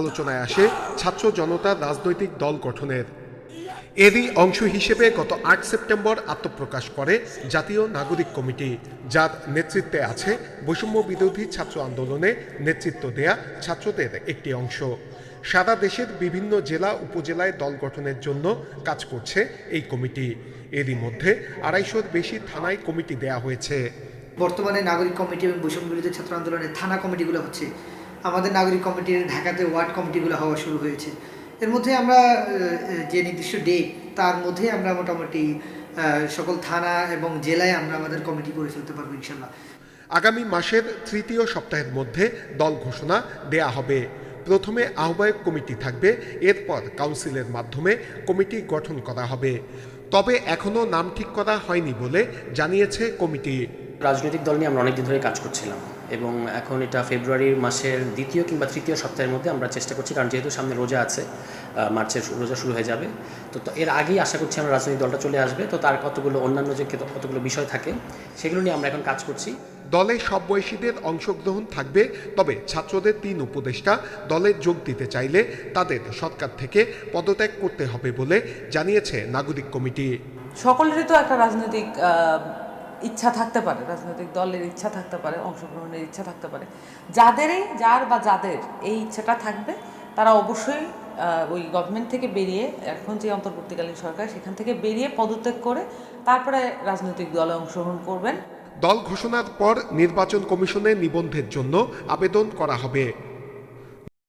আলোচনায় আসে ছাত্র জনতার রাজনৈতিক দল গঠনের। এরই অংশ হিসেবে গত আট সেপ্টেম্বর আত্মপ্রকাশ করে জাতীয় নাগরিক কমিটি, যার নেতৃত্বে আছে বৈষম্য বিরোধী ছাত্র আন্দোলনে নেতৃত্ব দেয়া ছাত্রদের একটি অংশ। সারা দেশের বিভিন্ন জেলা উপজেলায় দল গঠনের জন্য কাজ করছে এই কমিটি। এরই মধ্যে আড়াইশোর বেশি থানায় কমিটি দেয়া হয়েছে। বর্তমানে নাগরিক কমিটি এবং বৈষম্য বিরোধী ছাত্র আন্দোলনের থানা কমিটিগুলো হচ্ছে আমাদের নাগরিক কমিটির ঢাকাতে ওয়ার্ড কমিটিগুলো হওয়া শুরু হয়েছে। এর মধ্যে আমরা যে নির্দিষ্ট ডেট তার মধ্যে আমরা মোটামুটি সকল থানা এবং জেলায় আমরা আমাদের কমিটি করে ফেলতে পারব ইনশাল্লাহ। আগামী মাসের তৃতীয় সপ্তাহের মধ্যে দল ঘোষণা দেয়া হবে। প্রথমে আহ্বায়ক কমিটি থাকবে, এরপর কাউন্সিলের মাধ্যমে কমিটি গঠন করা হবে। তবে এখনও নাম ঠিক করা হয়নি বলে জানিয়েছে কমিটি। রাজনৈতিক দল নিয়ে আমরা অনেকদিন ধরে কাজ করছিলাম। এবং এখন এটা ফেব্রুয়ারি মাসের দ্বিতীয় কিংবা তৃতীয় সপ্তাহের মধ্যে আমরা চেষ্টা করছি কারণ যেহেতু সামনে রোজা আছে মার্চের রোজা শুরু হয়ে যাবে। তো এর আগেই আশা করছি আমরা রাজনৈতিক দলটা চলে আসবে। তো তার কতগুলো অন্যান্য যে কতগুলো বিষয় থাকে সেগুলো নিয়ে আমরা এখন কাজ করছি। দলে সব বয়সীদের অংশগ্রহণ থাকবে তবে ছাত্রদের তিন উপদেষ্টা দলে যোগ দিতে চাইলে তাদের সরকার থেকে পদত্যাগ করতে হবে বলে জানিয়েছে নাগরিক কমিটি। সকলেরই তো একটা রাজনৈতিক ইচ্ছা থাকতে পারে, রাজনৈতিক দলের ইচ্ছা থাকতে পারে, অংশগ্রহণের ইচ্ছা থাকতে পারে। যাদেরই, যার বা যাদের এই ইচ্ছাটা থাকবে, তারা অবশ্যই ওই গভর্নমেন্ট থেকে বেরিয়ে, এখন যে অন্তর্বর্তীকালীন সরকার, সেখান থেকে বেরিয়ে পদত্যাগ করে, তারপরে রাজনৈতিক দলে অংশগ্রহণ করবেন। দল ঘোষণার পর নির্বাচন কমিশনে নিবন্ধের জন্য আবেদন করা হবে।